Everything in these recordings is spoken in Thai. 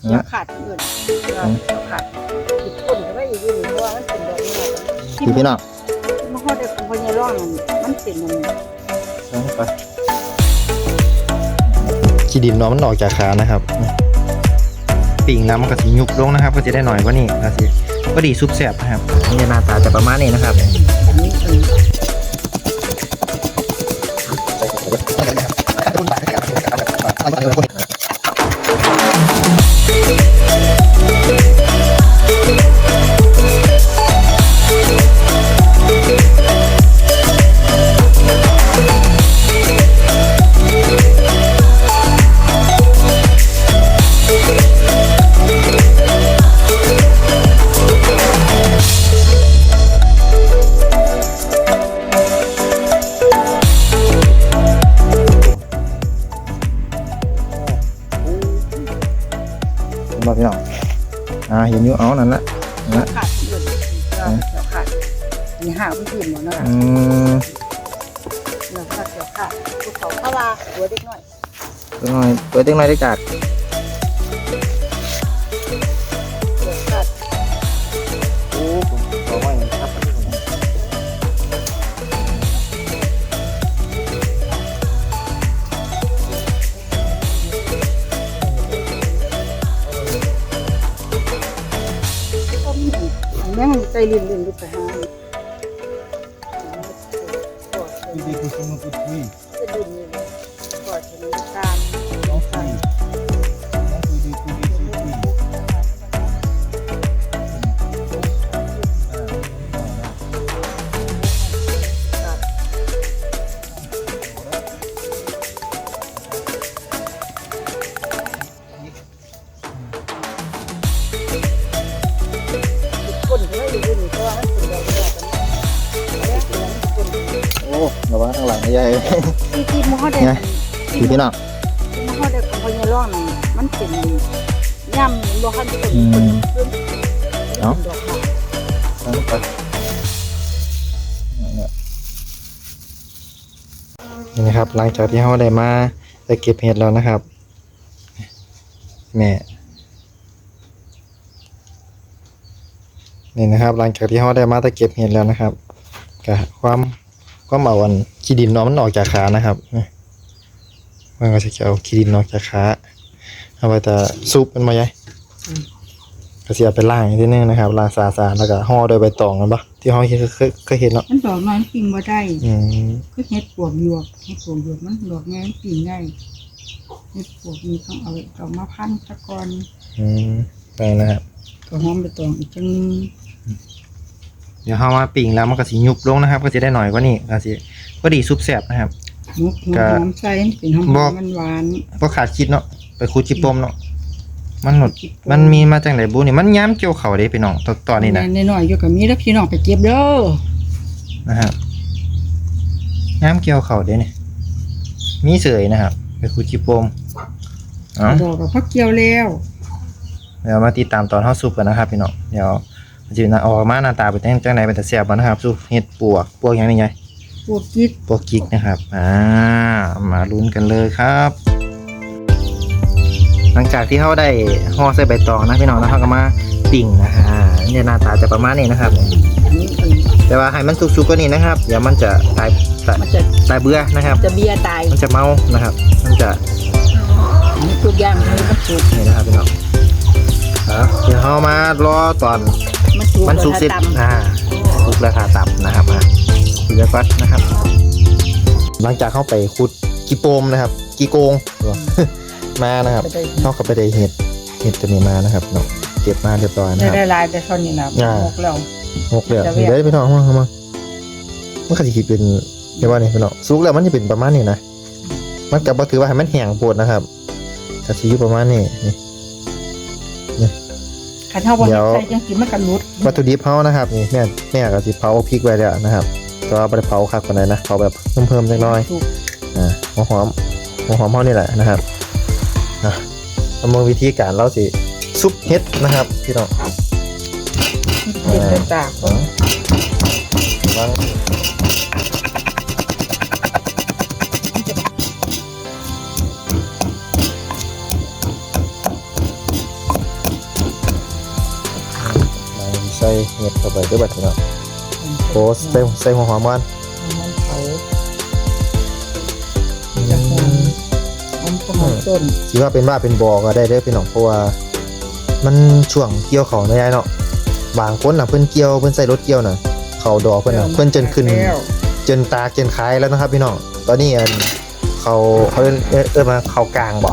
เกี่ยวขาดคนอื่นเกี่ยวขาดติดคนก็ได้อยู่ดีเพราะว่ามันเป็นดอกนี้พี่พี่น้องมันเขาได้ของพญาร่องมันเป็นมันเอาไปขี้ดินเนาะมันออกจากขานะครับปิ่งแล้วมันก็สิยุบลงนะครับ ก็จะได้หน่อยกว่านี้นะสิก็ดีซุปแซ่บนะครับนี่หน้าตาจะประมาณนี้นะครับอันนี้ นอยู่เอานั่นละขาดคนอื่นเกี่ยวขาดมีห้าพื้นหมดแล้วอืมเราขาดเกี่ยวขาดภูเขาพาราหัวเด็กน้อยเล็กน้อยตัวเล็กน้อยได้จาก ใจลิ้นลิ้นดูไปหา Hindi gusto mo put free. จะดินนี่ ระวังข้างหลังนะยายที่ที่มอได้พี่พี่น้องที่มอได้ของพญาร่องนั่นมันเป็นย่ำบ่คันเป็นอืคนเพิ่มเอ้าดอกค่ะไปนี่นะครับ หลังจากที่เขาได้มาได้เก็บเห็ดแล้วนะครับแม่นี่นะครับ หลังจากที่เขาได้มาได้เก็บเห็ดแล้วนะครับกับความ ความเอาอันขี้ดินเนาะมันออกจากขานะครับนี่มันก็จะเอาขี้ดินออกจากขาเอาไปแต่ซุปมันมาใหญ่ก็จะเอาไปล้างอีกทีนึงนะครับล้างสะอาดๆแล้วก็ห่อด้วยใบตองกันปะที่เขาเคยเคยเคยเห็นเนาะมันดอกน้อยปิ่งบ่ได้อืมคือเฮ็ดปวกหยวกเฮ็ดปวกหยวกมันดอกง่ายปิ่งง่ายเฮ็ดปวกมีต้องเอาเอามาพันตะกอนอืมไปนะครับก็หอมไปตองอีกจังนึง เดี๋ยวเขามาปิ่งแล้วมันก็สิยุบลงนะครับ ก็จะได้หน่อยกว่านี้ก็สิก็ดีซุปแซ่บนะครับมุกหัวหอมใส่เป็นหอมบอก มันหวานก็ขาดคิดเนาะไปคูดจิปมเนาะมันหมดจิปโป้มันมีมาจากไหนบุนี่มันย้ำเกี่ยวเขาเด้พี่น้องตอนตอนนี้นะแม่น้อยๆอยู่กับมีแล้วพี่น้องไปเก็บเด้อนะครับย้ำเกี่ยวเขาเด้เนี่ยมีเสยนะครับ ไปคูดจิปมเอ้าดอกกับพักเกี่ยวแล้ว เดี๋ยวมาติดตามตอนเข้าซุปกันนะครับพี่น้องเดี๋ยว มันจะออกมาหน้าตาเป็นจังไหนเป็นแต่แซ่บบ่นะครับซุปเห็ดปวกปวกอย่างนี้ไงพวกกิดโปรกิกนะครับอ่ามาลุ้นกันเลยครับ หลังจากที่เขาได้ห่อใส่ใบตองนะพี่น้องแล้วเขาก็มาปิ่งนะฮะเนี่ยหน้าตาจะประมาณนี้นะครับอันนี้เออแต่ว่าให้มันสุกๆก็นี่นะครับเดี๋ยวมันจะตายตายมันจะตายเบื่อนะครับ จะเบียร์ตายมันจะเมานะครับ มันจะอันนี้ทุกอย่างอันนี้มันสุกนี่นะครับพี่น้องครับ เดี๋ยวเขามารอตอนมันสุกมันสุกเสร็จแล้วถ้าตำอ่าสุกแล้วค่ะตับนะครับอะคุยกันก่อนนะครับ หลังจากเข้าไปขุดกีโปมนะครับ กีโกงมานะครับไปได้เข้ากับไปได้เห็ดเห็ดตัวนี้มานะครับเนาะเก็บมาเรียบร้อยนะได้ครับได้ลายแต่ตอนนี้นะอ่าหกแล้วหกเหลือจะเวียนเดี๋ยวได้พี่น้องมาเข้ามามันก็จะคิดเป็นเรียกว่านี่พี่น้องสุกแล้วมันจะเป็นประมาณนี้นะมันกับว่าถือว่าให้มันแห้งโปวดนะครับก็สิอยู่ประมาณนี้นี่ ขันเท่าวันเดี๋ยว ใส่จังสิมันกันรุดวัตถุดิบเผานะครับนี่แม่แม่ก็สิเผาพริกไว้แล้วนะครับก็บ่ได้เผาคักกว่านั้นนะเผาแบบเพิ่มๆเล็กน้อยสุกอ่าหัวหอมหัวหอมเฮานี่แหละนะครับนะมาเมืองวิธีการเราสิซุปเห็ดนะครับพี่น้องเป็นเป็นตากอ๋อวาง เห็ดเข้าไปด้วยบัดนี้เนาะโอ้ใส่ใส่หัวหอมมันมันเผาจะหอมหอมประมาณต้นคิดว่าเป็นว่าเป็นบอก็ได้เด้อพี่น้องเพราะว่า มันช่วงเกี่ยวเขาในยายเนาะบางคนน่ะเพิ่นเกี่ยวเพิ่นใส่รถเกี่ยวน่ะเขาดอกเพิ่นน่ะเพิ่นจนขึ้นแล้วจนตาจนคล้ายแล้วนะครับ พี่น้องตอนนี้อันเขาเขาเอิ้นเอิ้นเอิ้นมาเขากลางบ่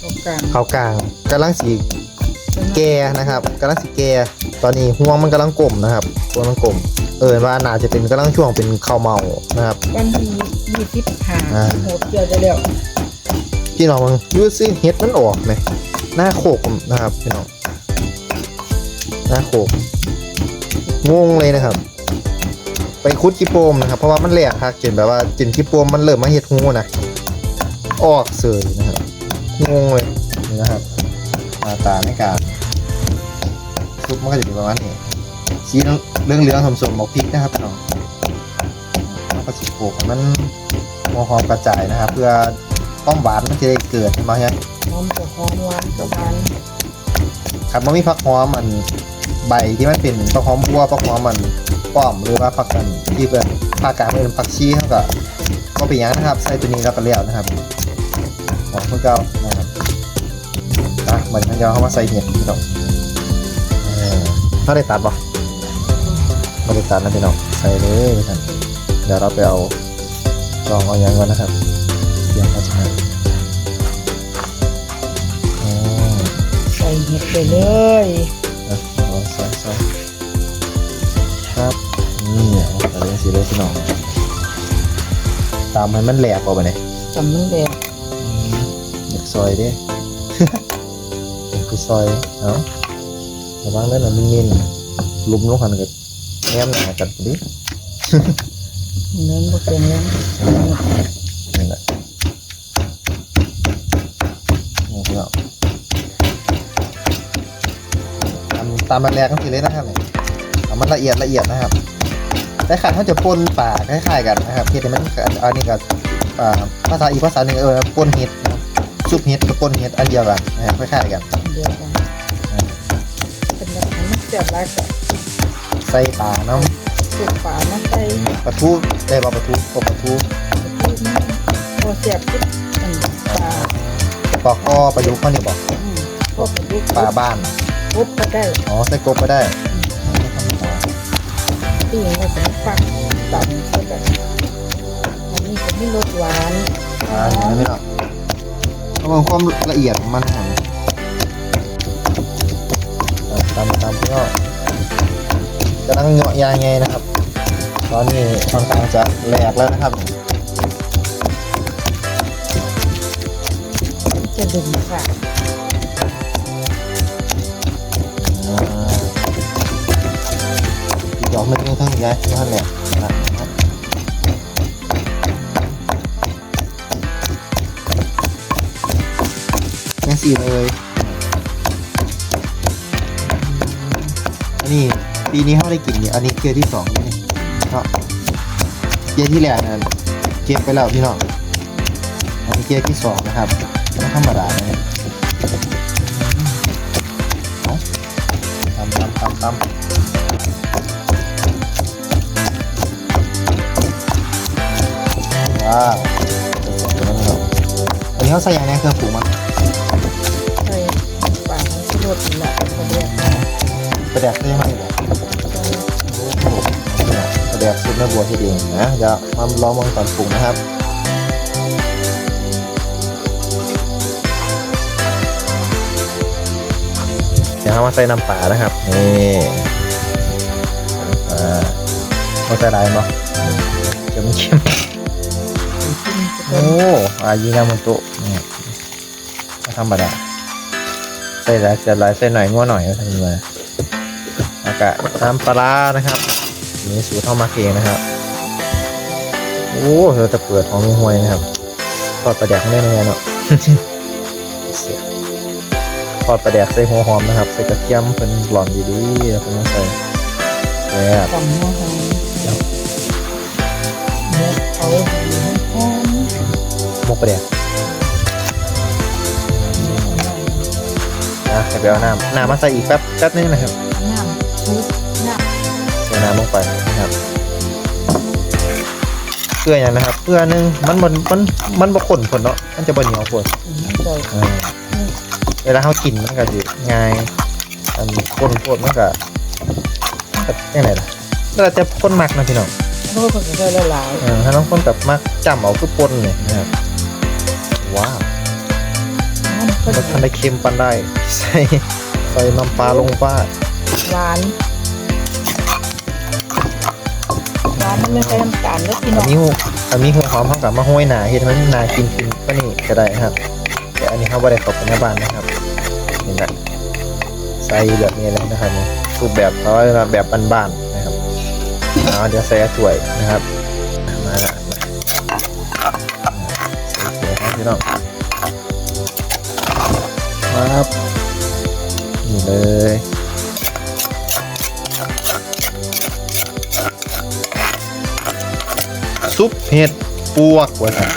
เขากลางเขากลางกำลังสีแก่นะครับกำลังสีแก่ ตอนนี้ห่วงมันกำลังกลมนะครับห่วงมันกลม เอิญว่าน่าจะเป็นกำลังช่วงเป็นข้าวเมานะครับวันที่ยี่สิบห้าอ่าหกเกี่ยวจะแล้วพี่น้องมึงยูซิเฮ็ดมันออกไหมหน้าโขกนะครับพี่น้องหน้าโขกงงเลยนะครับ ไปคุดขี้โปมนะครับ เพราะว่ามันแหลกครับจนแบบว่าจนขี้โปมมันเริ่มมาเฮ็ดหูนะออกเสยนะครับงงเลยนี่นะครับหน้าตาในกา รซุปมันก็จะเป็นประมาณนี้สีเหลืองเหลืองๆสมๆบอกพริกนะครับพี่น้องแล้วก็สิโขกให้มันหัวหอมกระจายนะครับ เพื่อความหวานมันจะได้เกิดมาใช่ไหมหอมกับหอมหวานกับหวานครับมันมีผักหอมมันใบที่มันเป็นผักหอมบัวผักหอมมันป้อมหรือว่าผักกันที่เป็นภาคกลางเป็นผักชีเท่ากับก็เป็นอย่างนะครับ ใส่ตัวนี้แล้วก็เลี้ยวนะครับหอมเพื่อเก่านะครับนะเหมือนทางยาวเข้ามาใส่เห็ดพี่น้องเออ ถ้าได้ตัดปะไม่ได้ตัดนะพี่น้องใส่เลยท่านเดี๋ยวเราไปเอาลองเอาอย่างก่อนนะครับเตรียมภาชนะอืมใส่เห็ดไปเลยนะเอาใส่ใส่ครับนี่เอาใส่เลยสิเลยพี่น้องตามให้มันแหลกออกไปเลยจำมันแดงเด็กซอยเด้เด็กคือซอยเอา ระวังเด้อนะมันมินลุมลงหันกับแง้มหนากันดิเนื้อบ่เค็มแล้วนี่แหละนี่พี่น้องทำตามมันแรกก็คือเลยนะครับเนี่ยทำมันละเอียดละเอียดนะครับแต่ขันเขาจะปนป่าคล้ายๆกันนะครับเฮ็ดให้มันอันนี้กับอ่าภาษาอีกภาษาหนึ่งเออปนเห็ดนะครับซุปเห็ดกับปนเห็ดอันเดียวกันนะครับคล้ายๆกันเดียวกันเป็นแบบนั้นมัน เสียบหลายกับใส่ปลาน้สุกฝามาใส่ำปลาทูได้ปลาปลาทูกบปลาทูพูดนะพอเสียบปุ๊บมันปลาปลาข้อปลายุกข้อนี่บอกอืมพวกลูกปลาบ้านปุ๊บก็ได้อ๋อใส่กบก็ได้ตีนก็จะฟักต่ำก็แบบอันนี้จะไม่รสหวานอ่าเห็นไหมพี่น้องเพราะมันความละเอียดของมันนะครับอะ ตามตามพี่น้องกำลังเหยาะยายไงนะครับ ตอนนี้ค่อนข้างจะแหลกแล้วนะครับจะดึงค่ะอ่าอีกดอกหนึงทั้งย้ายท่านเนี่ยนะครับแม่สี่เลย นนี้ปีนี้เขาได้กินนี่อันนี้เกียร์ที่สองนี่เนาะเกียร์ที่แรกนะเก็บไปแล้วพี่น้องอันนี้เกียร์ที่สองนะครับไม่ธรรมดาเลยเอาตำตำตำตำว้าวอันนี้เขาใส่อย่างไรเครื่องปรุงมันใส่ปลาที่รสนี่แหละ ประแดกได้ไหมบอกประแดกซุปแม่บัวที่เองนะเดี๋ยวมาลองมองตอนปรุงนะครับเดี๋ยวมาใส่น้ำปลานะครับนี่อ่าเราใส่ได้เนาะเค็มเค็มโอ้อายินามันโตะนี่ไม่ธรรมดาใส่หลายจะหลายใส่หน่อยงัวหน่อยก็ทำมา แล้วก็น้ำปลานะครับนี่สูตรเท่ามาเองนะครับโอ้เราจะเปิดของห่วยนะครับทอดปลาแดกไม่ได้ไงเนาะทอดปลาแดกใส่หัวหอมนะครับ ใส่กระเทียมเป็นหล่อนดีๆแล้วก็ใส่แซ่บหอมเนื้อเขาดีหอมหมกปลาแดกนะเดี๋ยวไปเอาน้ำน้ำมาใส่อีกแป๊บแป๊บนึงนะครับ น้ำซุปน้ำลงไปนะครับเพื่ออย่างนะครับเพื่อหนึงมันมันมันมันบ่ข้นผลเนาะมันจะบ่เหนียวผลมันใจอ่าเวลาเขากินมันก็สิง่ายอันข้นโพดมันก็มันก็ยังไงล่ะแล้วแต่คนมักนะพี่น้องเพราะว่าคนจะได้หลายเออถ้าน้องคนแบบมักจำเอาคือปนเนี่ยนะครับว้าวๆมันก็รสทันได้เค็มปันได้ ใส่ใส่น้ำปลาลงป้า หวานหวานมันไม่ใช่น้ำตาลแล้วพี่อัน้นองนี้หัวอันนี้หัวหอมเขากับมาห้อยหนาเห็ดให้มันนากินกินก็นี่ก็ได้ครับ แต่อันนี้เขาไม่ได้เข้าไปในบ้านนะครับนี่แหละใส่แบบนี้เลยนะครับนี่รูปแบบเขาแบบบ้านๆนะครับเอาเดี๋ยวใส่ถ้วยนะครับมาละใส่ถ้วยครับพี่น้องครับนี่เลย ซุปเห็ดปวกว่าซั่น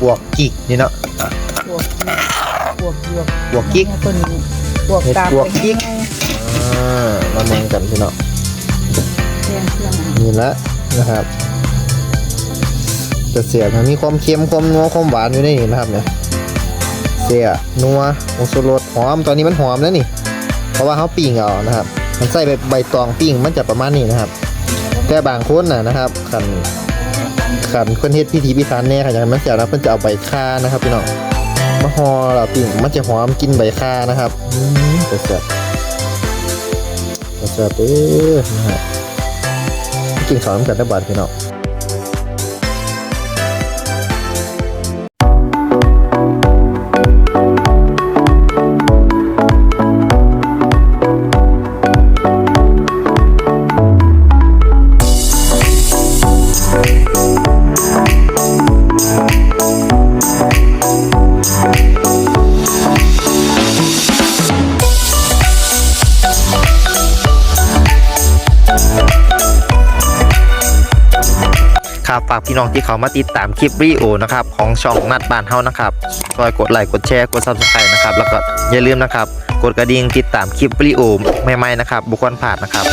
ปวกกิกนี่เนาะ บวกบวกบวกปวกกิกตัวนี้บวกตามบวกกิ๊กไปอ่ามาเมืองกันพี่น้องแกงเครื่องนี่ละนะครับจะเสียมันมีความเค็มความนัวความหวานอยู่ในนี้นะครับเนี่ยเสียนัวผงชูรสหอมตอนนี้มันหอมแล้วนี่ เพราะว่าเขาปิ้งเอานะครับ มันใส่ใบใบตองปิ้งมันจะประมาณนี้นะครับ แต่บางคนน่ะนะครับขัน ขันคนเฮ็ดพิธีพิธานแน่ค่ะอย่างนั้นเสียนะเพิ่นจะเอาใบค่านะครับพี่น้องมะฮอแล้วปิ้งมันจะหอมกินใบค่านะครับอืมแซ่บๆแซ่บๆเด้อนะฮะกินข้าวน้ำกันได้บาดพี่น้อง พี่น้องที่เขามาติดตามคลิปรีโอนะครับของช่องนัดบานเฮานะครับคอยกดไลค์กดแชร์กดซับสไครต์นะครับแล้วก็อย่าลืมนะครับ กดกระดิ่งติดตามคลิปรีโอใหม่ๆนะครับบุคคลผ่านนะครับ